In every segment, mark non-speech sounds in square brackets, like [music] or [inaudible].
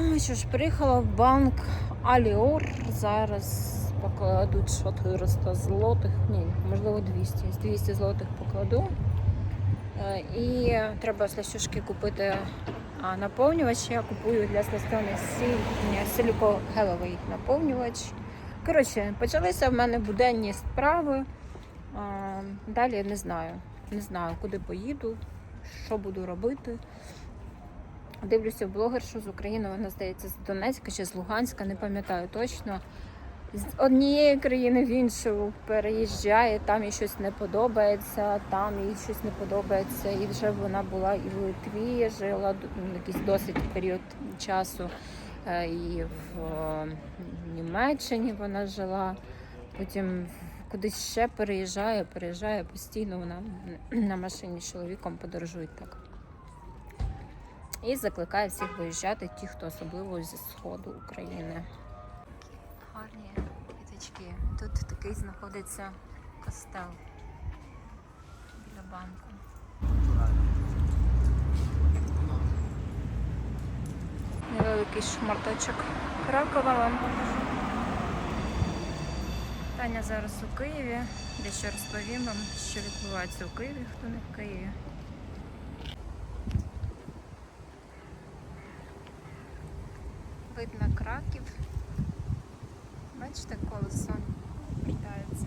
Ой, Що ж, приїхала в банк Аліор. Зараз покладуть 400 злотих. Ні, можливо 200. 200 злотих покладу. Е, І треба слащушки купити наповнювач. Я купую для сластяних силікогеловий наповнювач. Коротше, почалися в мене буденні справи. А, Далі не знаю. Не знаю, куди поїду, що буду робити. Дивлюся блогершу з України, вона здається з Донецька чи з Луганська, не пам'ятаю точно. З однієї країни в іншу переїжджає, там їй щось не подобається, там їй щось не подобається. І вже вона була і в Литві, жила ну, якийсь досить період часу, е, і в е, Німеччині вона жила. Потім кудись ще переїжджає, переїжджає постійно. Вона на машині з чоловіком подорожують так. І закликає всіх виїжджати, ті, хто особливо зі сходу України. Гарні квіточки. Тут такий знаходиться костел біля банку. Невеликий шмарточок Кракова. Таня зараз у Києві. Дещо розповім вам, що відбувається у Києві, хто не в Києві. Видно краків. Бачите, колесо вертається.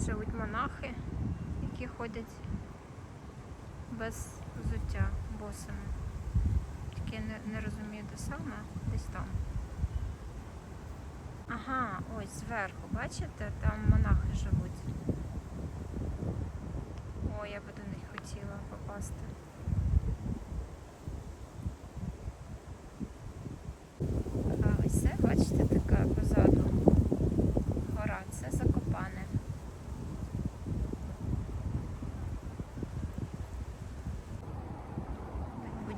Живуть монахи, які ходять без взуття босими. Тільки я не, не розумію, де саме, десь там. Ага, ось зверху, бачите, там монахи живуть. О, я би до них хотіла попасти. А ось це, бачите, така позаду гора, це Закопане.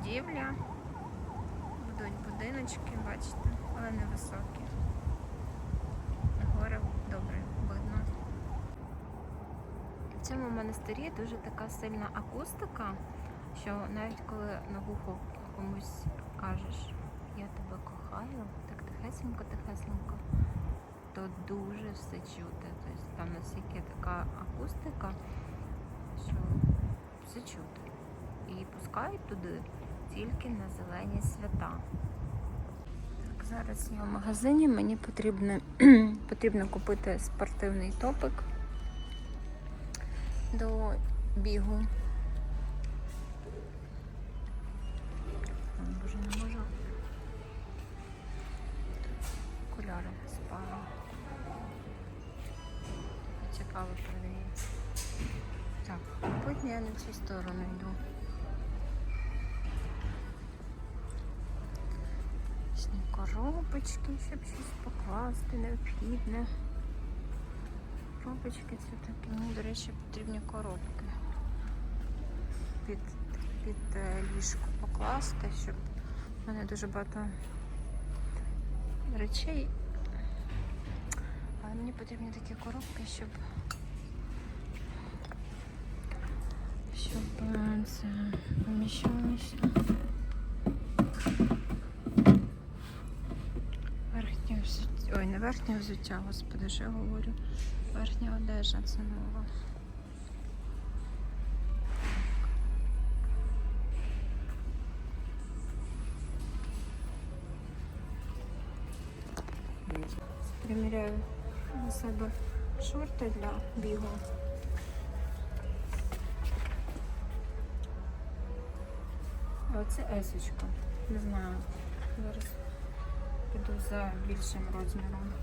Тут Будівля, будуть будиночки, бачите, але невисокі. Гори добре видно. В цьому монастирі дуже така сильна акустика, що навіть коли на вухо комусь кажеш я тебе кохаю, так тихесенько-тихесенько, то дуже все чути. Тобто там настільки така акустика, що все чути. І пускають туди тільки на зелені свята. Так, зараз я в магазині, мені потрібно, [clears throat] потрібно купити спортивний топик до бігу. Боже, не можу. Окуляри спали. Цікаво продається. Так, мабуть, я на цю сторону йду. Коробочки, щоб щось покласти необхідне. Коробочки це такі, мені, до речі, потрібні коробки. Під, під е, ліжко покласти, щоб в мене дуже багато речей. Але мені потрібні такі коробки, щоб щоб е, це поміщалося. Верхнє взуття. Ой, не верхнє взуття, господи, що я говорю. Верхня одежа це нова. Приміряю на себе шорти для бігу. Оце есочка. Не знаю. Зараз піду за більшим розміром.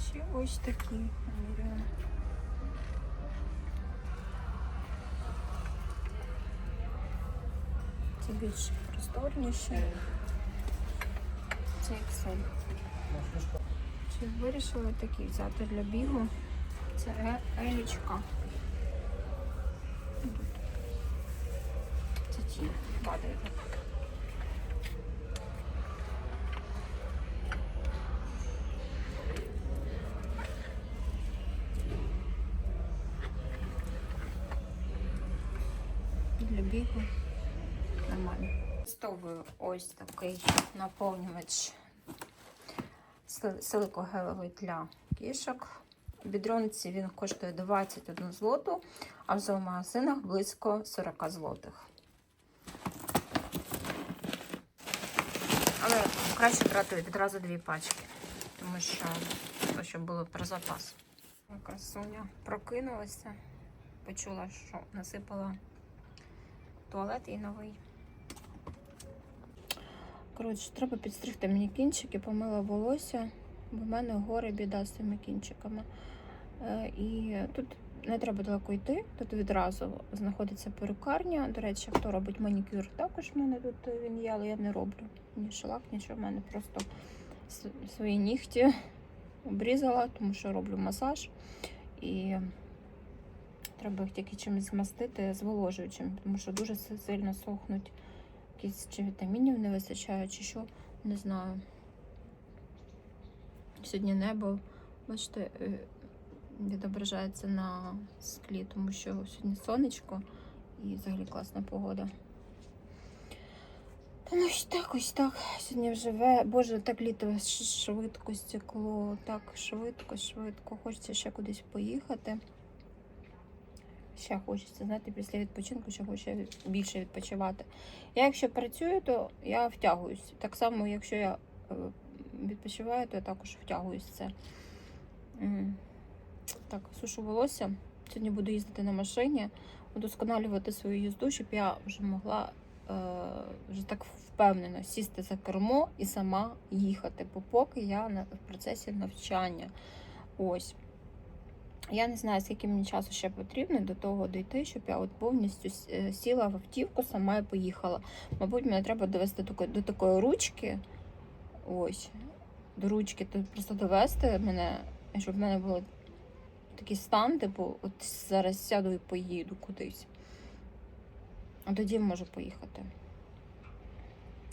Ще ось такі. поміряю. Це більш просторніше. Це Excel. Чи вирішила такий взяти для бігу? Це елічка. Ті. Для бігу нормально. Стовую ось такий наповнювач силикогелевий для кішок. В бідронці він коштує 21 злоту, а в зоомагазинах близько 40 злотих. Але краще брати відразу дві пачки, тому що то, щоб було про запас. Красуня прокинулася, почула, що насипала туалет і новий. Коротше, треба підстригти мені кінчики, помила волосся, бо в мене горе біда з цими кінчиками. Е, І тут не треба далеко йти, тут відразу знаходиться перукарня. До речі, хто робить манікюр, також в мене тут він є, але я не роблю ні шелак, нічого. В мене просто свої нігті обрізала, тому що роблю масаж. І треба їх тільки чимось змастити зволожуючим, тому що дуже сильно сохнуть. Якісь чи вітамінів не вистачає, чи що, не знаю. Сьогодні небо, бачите, е, відображається на склі, тому що сьогодні сонечко і взагалі класна погода. Та ну ось так, ось так. Сьогодні вже. Боже, так літо швидко стекло, так швидко, швидко. Хочеться ще кудись поїхати. Ще хочеться, знаєте, після відпочинку ще хочеться більше відпочивати. Я якщо працюю, то я втягуюсь. Так само, якщо я е, відпочиваю, то я також втягуюсь в це. Так, сушу волосся. Сьогодні буду їздити на машині, удосконалювати свою їзду, щоб я вже могла е, вже так впевнено сісти за кермо і сама їхати, бо поки я на, в процесі навчання. Ось. Я не знаю, скільки мені часу ще потрібно до того дійти, щоб я от повністю е, сіла в автівку сама і поїхала. Мабуть, мене треба довести до, до такої ручки. Ось. До ручки тут просто довести мене, щоб в мене було такий стан, типу, от зараз сяду і поїду кудись. А тоді можу поїхати.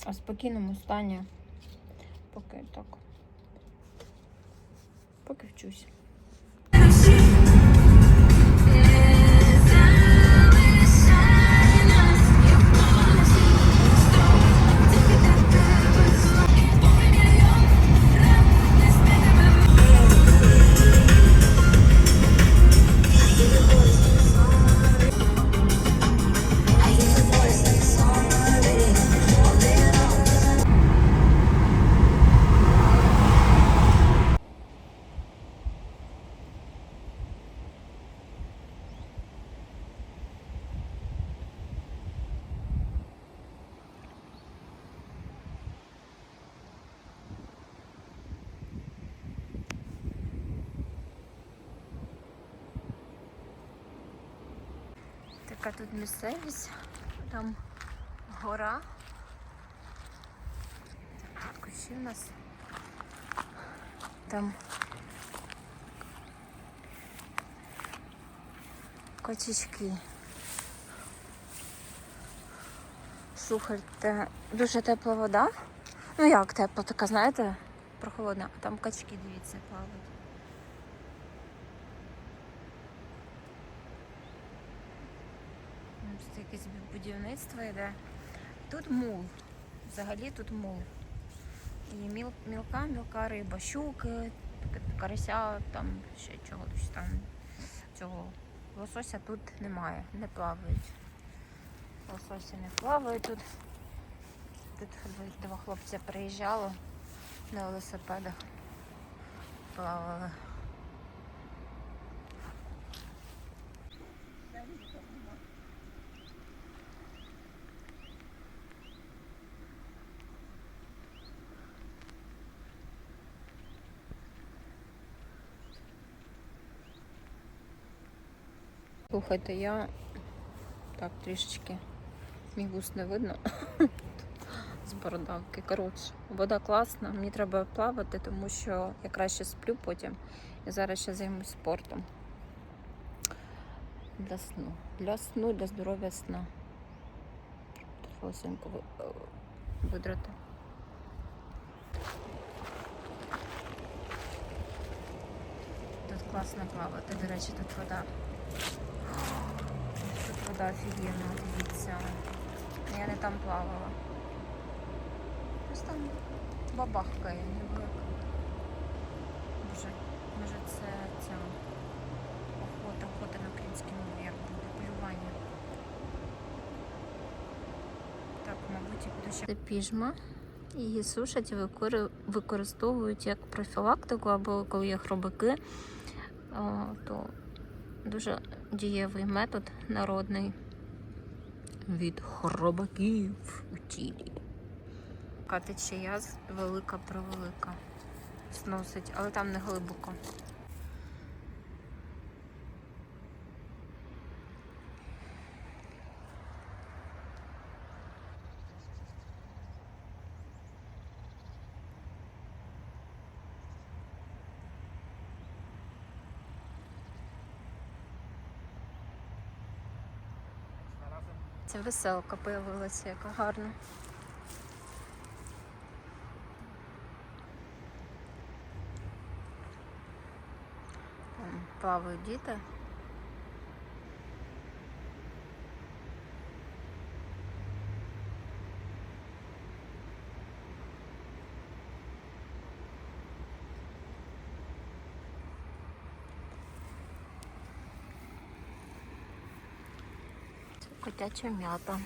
А в спокійному стані поки так. Поки вчусь. Така тут місцевість, там гора. Тут кущі у нас. Там кочечки. Слухайте, дуже тепла вода. Ну як тепла, така, знаєте, прохолодна. А там качки, дивіться, плавають. Ну, Тут якесь будівництво йде. Тут мул. Взагалі тут мул. І міл, мілка, мілка риба, щуки, карася, там ще чогось там. Цього лосося тут немає, не плавають. Лососі не плавають тут. Тут два хлопця приїжджало на велосипедах. Плавали. Слухайте, я так трішечки Мій вус не видно. [laughs] З бородавки. Коротше, вода класна. Мені треба плавати, тому що я краще сплю потім. І зараз ще займусь спортом. Для сну. Для сну, для здоров'я сна. Ви- е, видрати. Тут класно плавати. До речі, тут вода. Вода офігенна, дивіться. Я не там плавала. Ось там бабахкає, ніби. як- Боже, може це ця охота, охота на українській мові, як буде полювання. Так, мабуть, я буду ще. Це піжма. Її сушать і використовують як профілактику або коли є хробаки, О, то дуже дієвий метод народний від хробаків у тілі. Така течія велика превелика. Сносить, але там не глибоко. Це веселка появилася, яка гарна. Там плавають діти. Це котяча м'ята.